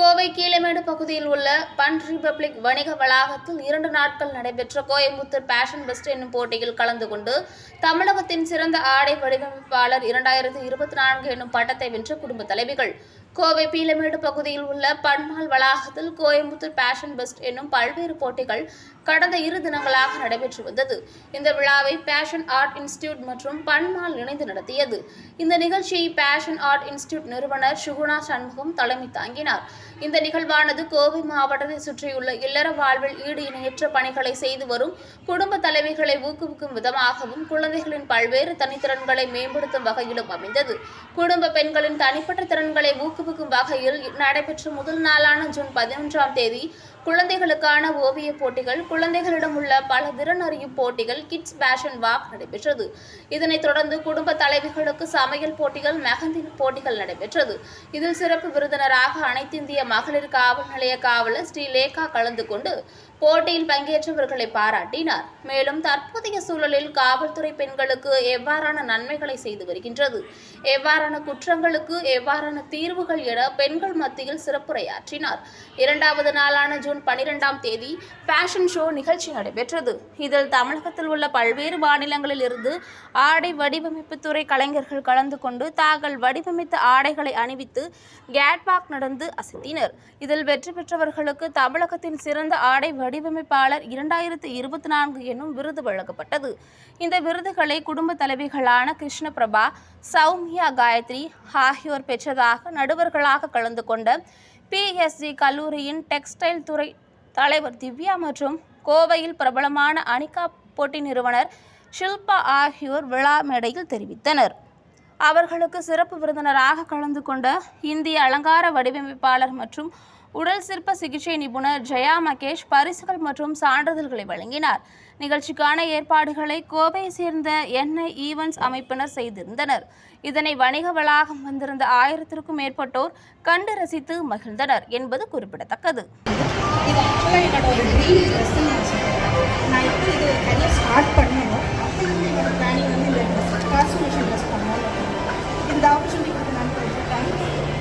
கோவை கீழமேடு பகுதியில் உள்ள பன் ரிபப்ளிக் வணிக வளாகத்தில் இரண்டு நாட்கள் நடைபெற்ற கோயம்புத்தூர் பேஷன் பெஸ்ட் என்னும் போட்டியில் கலந்து கொண்டு தமிழகத்தின் சிறந்த ஆடை வடிவமைப்பாளர் இரண்டாயிரத்தி இருபத்தி நான்கு என்னும் பட்டத்தை வென்ற குடும்ப தலைவிகள் கோவை பீலமேடு பகுதியில் உள்ள பன்மால் வளாகத்தில் கோயம்புத்தூர் பேஷன் பெஸ்ட் என்னும் பல்வேறு போட்டிகள் கடந்த இரு தினங்களாக நடைபெற்று வந்தது. இந்த விழாவை பேஷன் ஆர்ட் இன்ஸ்டிடியூட் மற்றும் பன்மால் இணைந்து நடத்தியது. இந்த நிகழ்ச்சியை பேஷன் ஆர்ட் இன்ஸ்டிடியூட் நிறுவனர் சுகுணா சண்முகம் தலைமை தாங்கினார். இந்த நிகழ்வானது கோவை மாவட்டத்தை சுற்றியுள்ள இல்லற வாழ்வில் ஈடு இணையற்ற பணிகளை செய்து வரும் குடும்ப தலைவிகளை ஊக்குவிக்கும் விதமாகவும் குழந்தைகளின் பல்வேறு தனித்திறன்களை மேம்படுத்தும் வகையிலும் அமைந்தது. குடும்ப பெண்களின் தனிப்பட்ட திறன்களை ஊக்குவிக்கும் வகையில் நடைபெற்ற முதல் நாளான ஜூன் பதினொன்றாம் தேதி குழந்தைகளுக்கான ஓவியப் போட்டிகள் குழந்தைகளிடம் உள்ள பல திறன் அறியும் போட்டிகள் கிட்ஸ் பேஷன் வாக் நடைபெற்றது. இதனைத் தொடர்ந்து குடும்ப தலைவிகளுக்கு சமையல் போட்டிகள் மெஹந்தி போட்டிகள் நடைபெற்றது. இதில் சிறப்பு விருந்தினராக அனைத்திந்திய மகளிர் காவல் நிலைய காவலர் ஸ்ரீ லேகா கலந்து கொண்டு போட்டியில் பங்கேற்றவர்களை பாராட்டினார். மேலும் தற்போதைய சூழலில் காவல்துறை பெண்களுக்கு எவ்வாறான நன்மைகளை செய்து வருகின்றது? எவ்வாறான குற்றங்களுக்கு எவ்வாறான தீர்வுகள் என பெண்கள் மத்தியில் சிறப்புரையாற்றினார். இரண்டாவது நாளான ஜூன் பனிரெண்டாம் தேதி ஃபேஷன் ஷோ நிகழ்ச்சி நடைபெற்றது. இதில் தமிழகத்தில் உள்ள பல்வேறு மாநிலங்களில் இருந்து ஆடை வடிவமைப்பு துறை கலைஞர்கள் கலந்து கொண்டு தாங்கள் வடிவமைத்த ஆடைகளை அணிவித்து கேட்வாக் நடந்து அசத்தினர். இதில் வெற்றி பெற்றவர்களுக்கு தமிழகத்தின் சிறந்த ஆடை வடிவமைப்பாளர் இரண்டாயிரத்து இருபத்தி நான்கு என்னும் விருது வழங்கப்பட்டது. இந்த விருதுகளை குடும்ப தலைவிகளான கிருஷ்ணபிரபா சௌமியா காயத்ரி ஆகியோர் பெற்றதாக நடுவர்களாக கலந்து கொண்ட பிஎஸ்ஜி கல்லூரியின் டெக்ஸ்டைல் துறை தலைவர் திவ்யா மற்றும் கோவையில் பிரபலமான அனிகா போட்டி நிறுவனர் ஷில்பா ஆகியோர் விழா மேடையில் தெரிவித்தனர். அவர்களுக்கு சிறப்பு விருந்தினராக கலந்து கொண்ட இந்திய அலங்கார வடிவமைப்பாளர் மற்றும் உடல் சிற்ப சிகிச்சை நிபுணர் ஜெயா மகேஷ் பரிசுகள் மற்றும் சான்றிதழ்களை வழங்கினார். நிகழ்ச்சிக்கான ஏற்பாடுகளை கோவையை சேர்ந்த என்ஐ ஈவென்ட்ஸ் அமைப்பினர் செய்திருந்தனர். இதனை வணிக வளாகம் வந்திருந்த ஆயிரத்திற்கும் மேற்பட்டோர் கண்டு ரசித்து மகிழ்ந்தனர் என்பது குறிப்பிடத்தக்கது.